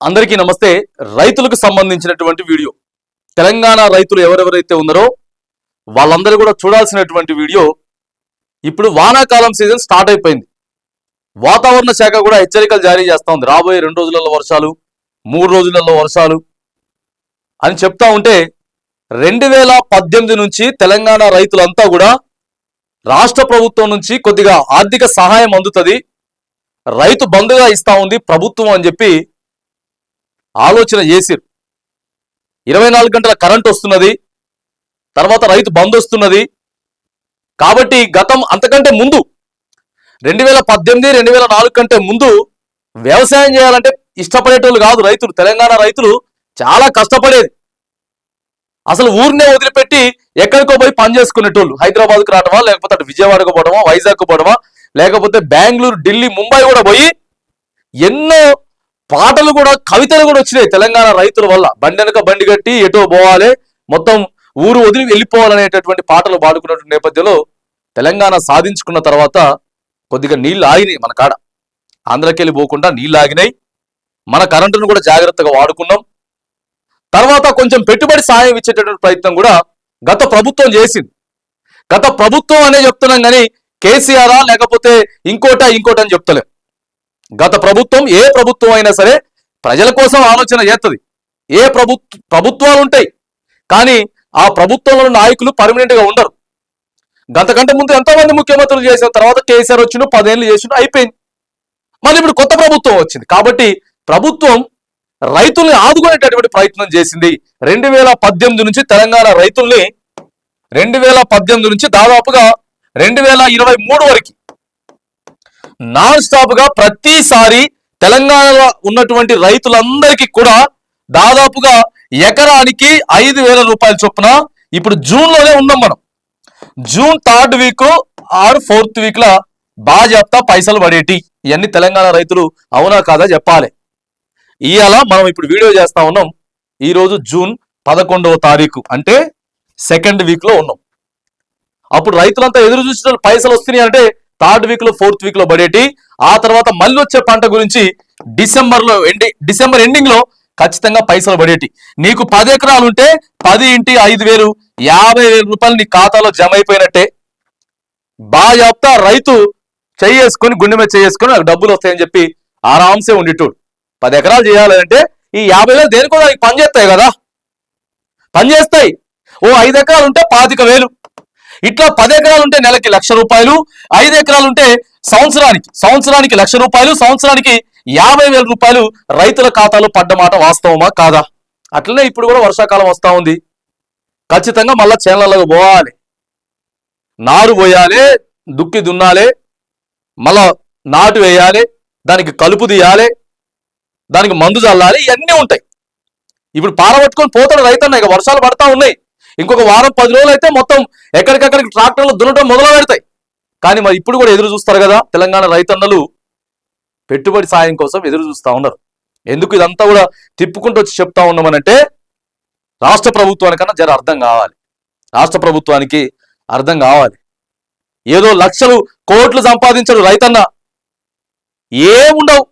అందరికీ నమస్తే. రైతులకు సంబంధించినటువంటి వీడియో. తెలంగాణ రైతులు ఎవరెవరైతే ఉన్నారో వాళ్ళందరూ కూడా చూడాల్సినటువంటి వీడియో. ఇప్పుడు వానాకాలం సీజన్ స్టార్ట్ అయిపోయింది. వాతావరణ శాఖ కూడా హెచ్చరికలు జారీ చేస్తూ ఉంది. రాబోయే రెండు రోజులలో వర్షాలు మూడు రోజులలో వర్షాలు అని చెప్తా ఉంటే రెండు వేల పద్దెనిమిది నుంచి తెలంగాణ రైతులంతా కూడా రాష్ట్ర ప్రభుత్వం నుంచి కొద్దిగా ఆర్థిక సహాయం అందుతుంది. రైతు బంధుగా ఇస్తా ఉంది ప్రభుత్వం అని చెప్పి ఆలోచన చేసిరు. ఇరవై నాలుగు గంటల కరెంట్ వస్తున్నది. తర్వాత రైతు బంద్ వస్తున్నది. కాబట్టి గతం అంతకంటే ముందు రెండు వేల పద్దెనిమిది రెండు వేల నాలుగు కంటే ముందు వ్యవసాయం చేయాలంటే ఇష్టపడేటోళ్ళు కాదు రైతులు. తెలంగాణ రైతులు చాలా కష్టపడేది. అసలు ఊరినే వదిలిపెట్టి ఎక్కడికో పోయి పని చేసుకునేటోళ్ళు. హైదరాబాద్కు రావడమా లేకపోతే అటు విజయవాడకు పోవడమా వైజాగ్కు పోవడమా లేకపోతే బెంగళూరు ఢిల్లీ ముంబై కూడా పోయి ఎన్నో పాటలు కూడా కవితలు కూడా వచ్చినాయి తెలంగాణ రైతుల వల్ల. బండెనక బండి కట్టి ఎటో పోవాలి మొత్తం ఊరు వదిలి వెళ్ళిపోవాలనేటటువంటి పాటలు పాడుకున్నటువంటి నేపథ్యంలో తెలంగాణ సాధించుకున్న తర్వాత కొద్దిగా నీళ్ళు ఆగినాయి మన కాడ. ఆంధ్రకెళ్ళి పోకుండా నీళ్ళు ఆగినాయి. మన కరెంటును కూడా జాగ్రత్తగా వాడుకున్నాం. తర్వాత కొంచెం పెట్టుబడి సాయం ఇచ్చేటటువంటి ప్రయత్నం కూడా గత ప్రభుత్వం చేసింది. గత ప్రభుత్వం అనే చెప్తున్నాం కానీ కేసీఆరా లేకపోతే ఇంకోటా ఇంకోట అని చెప్తలేం. గత ప్రభుత్వం ఏ ప్రభుత్వం అయినా సరే ప్రజల కోసం ఆలోచన చేస్తుంది ఏ ప్రభుత్వ ప్రభుత్వాలు ఉంటాయి కానీ ఆ ప్రభుత్వంలో నాయకులు పర్మనెంట్గా ఉండరు. గతకంటే ముందు ఎంతోమంది ముఖ్యమంత్రులు చేసిన తర్వాత కేసీఆర్ వచ్చిన పదేళ్ళు చేసిన అయిపోయింది. మళ్ళీ ఇప్పుడు కొత్త ప్రభుత్వం వచ్చింది. కాబట్టి ప్రభుత్వం రైతుల్ని ఆదుకునేటటువంటి ప్రయత్నం చేసింది. రెండు వేల పద్దెనిమిది నుంచి తెలంగాణ రైతుల్ని రెండు వేల పద్దెనిమిది నుంచి దాదాపుగా రెండు వేల ఇరవై మూడు వరకు నాన్ స్టాప్గా ప్రతిసారి తెలంగాణలో ఉన్నటువంటి రైతులందరికీ కూడా దాదాపుగా ఎకరానికి ఐదు వేల రూపాయల చొప్పున ఇప్పుడు జూన్లోనే ఉన్నాం మనం. June third week or fourth week లా బాజాప్తా పైసలు పడేటి. ఇవన్నీ తెలంగాణ రైతులు అవునా కాదా చెప్పాలి. ఇవాళ మనం ఇప్పుడు వీడియో చేస్తా ఉన్నాం. ఈరోజు జూన్ పదకొండవ తారీఖు అంటే సెకండ్ వీక్లో ఉన్నాం. అప్పుడు రైతులంతా ఎదురు చూసిన పైసలు వస్తున్నాయి అంటే థర్డ్ వీక్లో ఫోర్త్ వీక్లో పడేటి. ఆ తర్వాత మళ్ళీ వచ్చే పంట గురించి డిసెంబర్లో ఎండి డిసెంబర్ ఎండింగ్లో ఖచ్చితంగా పైసలు పడేటి. నీకు పది ఎకరాలు ఉంటే పది ఇంటి ఐదు వేలు యాభై వేల రూపాయలు నీ ఖాతాలో జమ అయిపోయినట్టే. బాగా రైతు చేసుకొని గుండె మీద చేసుకొని నాకు డబ్బులు వస్తాయని చెప్పి ఆరాంసే ఉండిట్టు పది ఎకరాలు చేయాలంటే ఈ యాభై వేలు దేనికో దానికి పని చేస్తాయి కదా. పని చేస్తాయి. ఓ ఐదు ఎకరాలు ఉంటే పాతిక వేలు. ఇట్లా పది ఎకరాలు ఉంటే నెలకి లక్ష రూపాయలు ఐదు ఎకరాలు ఉంటే సంవత్సరానికి సంవత్సరానికి లక్ష రూపాయలు సంవత్సరానికి యాభై వేల రూపాయలు రైతుల ఖాతాలో పడ్డ మాట వాస్తవమా కాదా? అట్లనే ఇప్పుడు కూడా వర్షాకాలం వస్తా ఉంది. ఖచ్చితంగా మళ్ళా చేనలకు పోవాలి. నారు పోయాలి దుక్కి దున్నాలి మళ్ళా నాటు వేయాలి దానికి కలుపు తీయాలి దానికి మందు చల్లాలి ఇవన్నీ ఉంటాయి. ఇప్పుడు పారబట్టుకొని పోతాడు రైతన్న ఇక వర్షాలు పడతా ఉన్నాయి. ఇంకొక వారం పది రోజులు అయితే మొత్తం ఎక్కడికక్కడికి ట్రాక్టర్లు దున్నటం మొదలు పెడతాయి. కానీ మరి ఇప్పుడు కూడా ఎదురు చూస్తారు కదా తెలంగాణ రైతన్నలు పెట్టుబడి సాయం కోసం ఎదురు చూస్తూ ఉన్నారు. ఎందుకు ఇదంతా కూడా తిప్పుకుంటూ వచ్చి చెప్తా ఉన్నామనంటే రాష్ట్ర ప్రభుత్వానికన్నా జర అర్థం కావాలి. రాష్ట్ర ప్రభుత్వానికి అర్థం కావాలి. ఏదో లక్షలు కోట్లు సంపాదించడు రైతన్న. ఏముండవు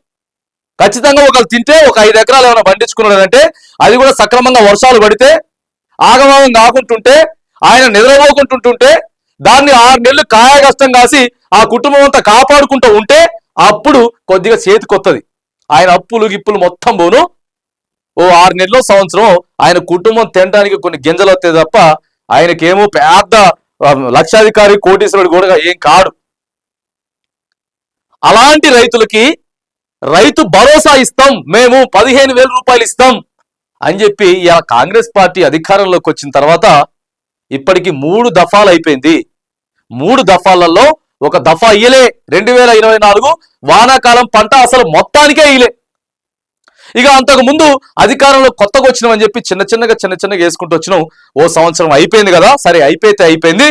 ఖచ్చితంగా ఒకళ్ళు తింటే ఒక ఐదు ఎకరాలు ఏమైనా పండించుకున్నాడంటే అది కూడా సక్రమంగా వర్షాలు పడితే ఆగమాగం కాకుంటుంటే ఆయన నిద్రపోకుంటుంటుంటే దాన్ని ఆరు నెలలు కాయకష్టం కాసి ఆ కుటుంబం అంతా కాపాడుకుంటూ ఉంటే అప్పుడు కొద్దిగా చేతికొత్తది ఆయన అప్పులు గిప్పులు మొత్తం పోను. ఓ ఆరు నెలలు సంవత్సరం ఆయన కుటుంబం తినడానికి కొన్ని గింజలు వస్తాయి తప్ప ఆయనకేమో పెద్ద లక్షాధికారి కోటీశ్వరుడు కూడా ఏం కాడు. అలాంటి రైతులకి రైతు భరోసా ఇస్తాం. మేము పదిహేను వేల రూపాయలు ఇస్తాం. అని చెప్పి ఇలా కాంగ్రెస్ పార్టీ అధికారంలోకి వచ్చిన తర్వాత ఇప్పటికి మూడు దఫాలు అయిపోయింది. మూడు దఫాలలో ఒక దఫా ఇయ్యలే. రెండు వేల ఇరవై నాలుగు వానాకాలం పంట అసలు మొత్తానికే ఇయ్యలే. ఇక అంతకు ముందు అధికారంలో కొత్తగా వచ్చినామని చెప్పి చిన్న చిన్నగా చిన్న చిన్నగా వేసుకుంటూ వచ్చినాం. ఓ సంవత్సరం అయిపోయింది కదా. సరే అయిపోతే అయిపోయింది.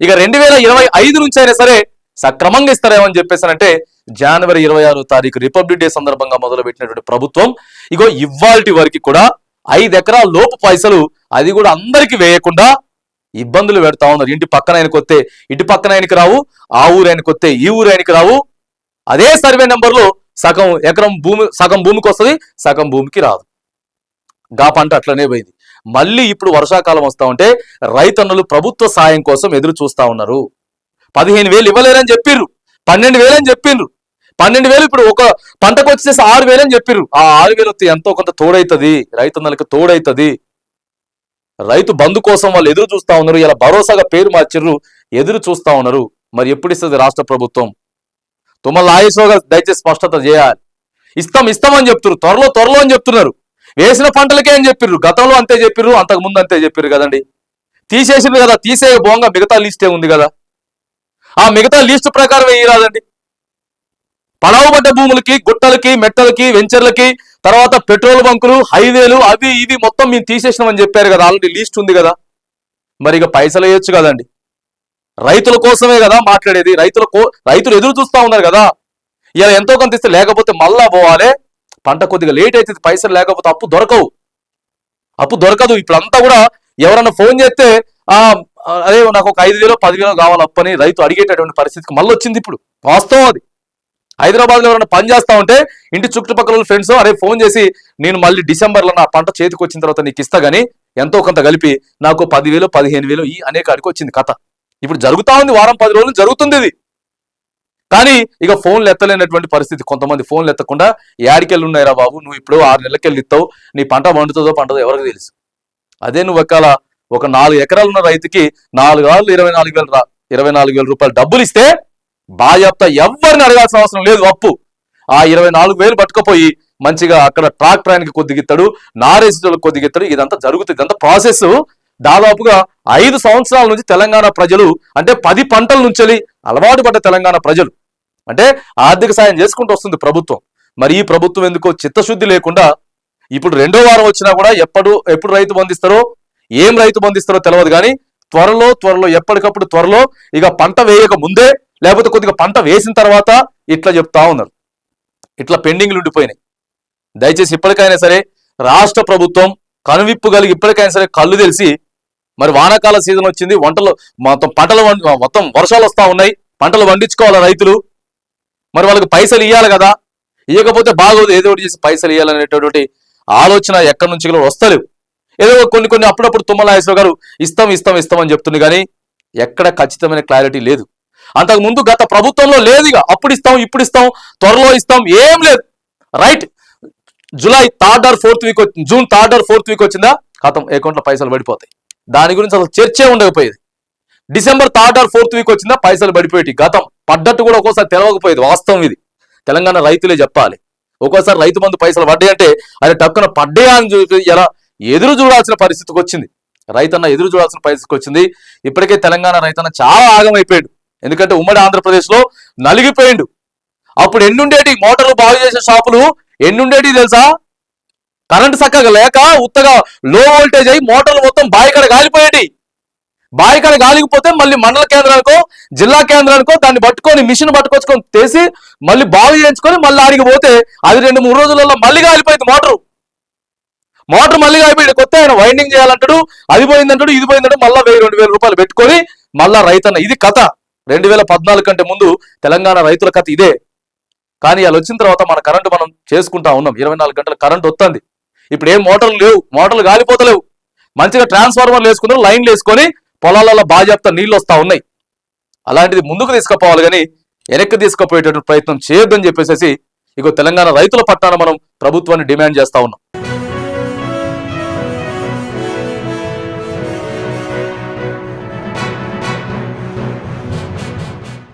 ఇక రెండు వేల ఇరవై ఐదు నుంచి అయినా సరే సక్రమంగా ఇస్తారేమని చెప్పేసానంటే జనవరి ఇరవై ఆరో తారీఖు రిపబ్లిక్ డే సందర్భంగా మొదలు పెట్టినటువంటి ప్రభుత్వం. ఇగో ఇవాల్టి వరకు కూడా ఐదు ఎకరాల లోపు పైసలు అది కూడా అందరికి వేయకుండా ఇబ్బందులు పెడతా ఉన్నారు. ఇంటి పక్కన ఆయనకు వస్తే ఇటు పక్కన ఆయనకి రావు ఆ ఊరు ఆయనకు వస్తే ఈ ఊరు ఆయనకి రావు. అదే సర్వే నెంబర్లో సగం ఎకరం భూమి సగం భూమికి వస్తుంది సగం భూమికి రాదు. గా పంట అట్లనే పోయింది. మళ్ళీ ఇప్పుడు వర్షాకాలం వస్తా ఉంటే రైతన్నులు ప్రభుత్వ సాయం కోసం ఎదురు చూస్తా ఉన్నారు. పదిహేను వేలు ఇవ్వలేరని చెప్పిర్రు. పన్నెండు వేలు అని చెప్పిండ్రు పన్నెండు వేలు ఇప్పుడు ఒక పంటకు వచ్చేసి ఆరు వేలు అని చెప్పిర్రు. ఆ ఆరు వేలు వస్తే ఎంతో కొంత తోడైతుంది. రైతన్నలకు తోడైతుంది. రైతు బంధు కోసం వాళ్ళు ఎదురు చూస్తా ఉన్నారు. ఇలా భరోసాగా పేరు మార్చిర్రు. ఎదురు చూస్తా ఉన్నారు. మరి ఎప్పుడు ఇస్తుంది రాష్ట్ర ప్రభుత్వం? తుమ్మల నాగేశ్వరరావు గారు దయచేసి స్పష్టత చేయాలి. ఇస్తాం ఇస్తామని చెప్తున్నారు త్వరలో త్వరలో అని చెప్తున్నారు. వేసిన పంటలకే అని చెప్పిర్రు. గతంలో అంతే చెప్పిర్రు. అంతకు ముందు అంతే చెప్పిర్రు కదండి. తీసేసింది కదా. తీసే బోంగా మిగతా లిస్టే ఉంది కదా. ఆ మిగతా లిస్ట్ ప్రకారం వేయరాదండి పడవబడ్డ భూములకి గుట్టలకి మెట్టలకి వెంచర్లకి తర్వాత పెట్రోల్ బంకులు హైవేలు అవి ఇవి మొత్తం మేము తీసేసినామని చెప్పారు కదా ఆల్రెడీ లిస్ట్ ఉంది కదా. మరి ఇక పైసలు వేయొచ్చు కదండి. రైతుల కోసమే కదా మాట్లాడేది. రైతుల కో రైతులు ఎదురు చూస్తా ఉన్నారు కదా. ఇలా ఎంతో కొంత ఇస్తే లేకపోతే మళ్ళా పోవాలి. పంట కొద్దిగా లేట్ అవుతుంది పైసలు లేకపోతే అప్పు దొరకవు. అప్పు దొరకదు. ఇప్పుడంతా కూడా ఎవరన్నా ఫోన్ చేస్తే ఆ అదే నాకు ఒక ఐదు వేలు పదివేలు కావాలి అప్పని రైతు అడిగేటటువంటి పరిస్థితికి మళ్ళీ వచ్చింది ఇప్పుడు. వాస్తవం అది. హైదరాబాద్లో ఎవరైనా పని చేస్తా ఉంటే ఇంటి చుట్టుపక్కల ఫ్రెండ్స్ అరే ఫోన్ చేసి నేను మళ్ళీ డిసెంబర్లో నా పంట చేతికి వచ్చిన తర్వాత నీకు ఇస్తా గానీ ఎంతో కొంత కలిపి నాకు పదివేలు పదిహేను వేలు ఈ అనేక అడికి వచ్చింది కథ. ఇప్పుడు జరుగుతా ఉంది వారం పది రోజులు జరుగుతుంది ఇది. కానీ ఇక ఫోన్లు ఎత్తలేనటువంటి పరిస్థితి. కొంతమంది ఫోన్లు ఎత్తకుండా యాడికెళ్ళి ఉన్నాయిరా బాబు నువ్వు ఇప్పుడు ఆరు నెలలకెళ్ళి ఇస్తావు నీ పంట వండుతుందో పంటదో ఎవరికి తెలుసు. అదే నువ్వు ఒకవేళ ఒక నాలుగు ఎకరాలు ఉన్న రైతుకి నాలుగు ఆళ్ళు ఇరవై నాలుగు వేల రా ఇరవై నాలుగు వేల రూపాయలు డబ్బులు ఇస్తే బాధ్యత ఎవరిని అడగాల్సిన అవసరం లేదు అప్పు. ఆ ఇరవై నాలుగు వేలు పట్టుకుపోయి మంచిగా అక్కడ ట్రాక్టర్ ఆయనకి కొద్దిగిస్తాడు నారేసులకు కొద్దిగిస్తాడు ఇదంతా జరుగుతుంది ఇదంతా ప్రాసెస్ దాదాపుగా ఐదు సంవత్సరాల నుంచి తెలంగాణ ప్రజలు అంటే పది పంటల నుంచి అలవాటు పడ్డ తెలంగాణ ప్రజలు. అంటే ఆర్థిక సాయం చేసుకుంటూ వస్తుంది ప్రభుత్వం. మరి ఈ ప్రభుత్వం ఎందుకో చిత్తశుద్ధి లేకుండా ఇప్పుడు రెండో వారం వచ్చినా కూడా ఎప్పుడు ఎప్పుడు రైతు బంధిస్తారో ఏం రైతు బంధిస్తారో తెలియదు కానీ త్వరలో త్వరలో ఎప్పటికప్పుడు త్వరలో ఇక పంట వేయక ముందే లేకపోతే కొద్దిగా పంట వేసిన తర్వాత ఇట్లా చెప్తా ఉన్నారు. ఇట్లా పెండింగ్లు ఉండిపోయినాయి. దయచేసి ఇప్పటికైనా సరే రాష్ట్ర ప్రభుత్వం కనువిప్పు కలిగి ఇప్పటికైనా సరే కళ్ళు తెలిసి మరి వానాకాల సీజన్ వచ్చింది వంటలు మొత్తం పంటలు మొత్తం వర్షాలు వస్తూ ఉన్నాయి పంటలు పండించుకోవాలి రైతులు? మరి వాళ్ళకి పైసలు ఇవ్వాలి కదా? ఇవ్వకపోతే బాగోదు ఏదో ఒకటి చేసి పైసలు ఇవ్వాలనేటటువంటి ఆలోచన ఎక్కడి నుంచి కూడా వస్తలేవు. ఏదో కొన్ని కొన్ని అప్పుడప్పుడు తుమ్మలాయేశ్వర గారు ఇస్తాం ఇస్తాం ఇస్తాం అని చెప్తుంది కానీ ఎక్కడ ఖచ్చితమైన క్లారిటీ లేదు. అంతకు ముందు గత ప్రభుత్వంలో లేదు ఇక. అప్పుడు ఇస్తాం ఇప్పుడు ఇస్తాం త్వరలో ఇస్తాం ఏం లేదు. Right July third or fourth week June third or fourth week వచ్చిందా? ఖతం అకౌంట్లో పైసలు పడిపోతాయి. దాని గురించి అసలు చర్చే ఉండకపోయేది. December third or fourth week వచ్చిందా? పైసలు పడిపోయేటి. గతం పడ్డట్టు కూడా ఒక్కోసారి తెలవకపోయేది వాస్తవం ఇది. తెలంగాణ రైతులే చెప్పాలి. ఒక్కోసారి రైతు బంధు పైసలు పడ్డాయంటే అది టక్కున పడ్డాయా అని చూసి ఎలా? ఎదురు చూడాల్సిన పరిస్థితికి వచ్చింది. రైతన్న ఎదురు చూడాల్సిన పరిస్థితికి వచ్చింది. ఇప్పటికే తెలంగాణ రైతన్న చాలా ఆగమైపోయాడు. ఎందుకంటే ఉమ్మడి ఆంధ్రప్రదేశ్లో నలిగిపోయిండు. అప్పుడు ఎన్నుండేటి? మోటార్లు బాగు చేసే షాపులు ఎన్నుండేటి తెలుసా? కరెంట్ చక్కగా లేక ఉత్తగా లో వోల్టేజ్ అయి మోటార్లు మొత్తం బాయికడ గాలిపోయేటి. బాయికడ గాలిపోతే మళ్ళీ మండల కేంద్రానికో జిల్లా కేంద్రానికో దాన్ని పట్టుకొని మిషన్ పట్టుకొచ్చుకొని తీసి మళ్ళీ బాగు చేయించుకొని మళ్ళీ ఆడికి పోతే అది రెండు మూడు రోజులలో మళ్ళీ గాలిపోయింది మోటారు. మోటార్ మళ్ళీ కాలిపోయింది కొత్త ఆయన వైండింగ్ చేయాలంటాడు అది పోయిందంటాడు ఇది పోయిందంటే మళ్ళీ వెయ్యి రెండు వేల రూపాయలు పెట్టుకొని మళ్ళా రైతన్న. ఇది కథ. రెండు వేల పద్నాలుగు కంటే ముందు తెలంగాణ రైతుల కథ ఇదే. కానీ వాళ్ళు వచ్చిన తర్వాత మన కరెంటు మనం చేసుకుంటా ఉన్నాం. ఇరవై నాలుగు గంటల కరెంట్ వస్తుంది. ఇప్పుడు ఏం మోటార్లు లేవు. మోటార్లు గాలిపోతలేవు. మంచిగా ట్రాన్స్ఫార్మర్లు వేసుకున్నారు లైన్లు వేసుకొని పొలాలలో బాజాప్తా నీళ్ళు వస్తూ ఉన్నాయి. అలాంటిది ముందుకు తీసుకుపోవాలి కానీ వెనక్కి తీసుకుపోయేటటువంటి ప్రయత్నం చేయొద్దని చెప్పేసి ఇగో తెలంగాణ రైతుల పట్టాన మనం ప్రభుత్వాన్ని డిమాండ్ చేస్తా ఉన్నాం.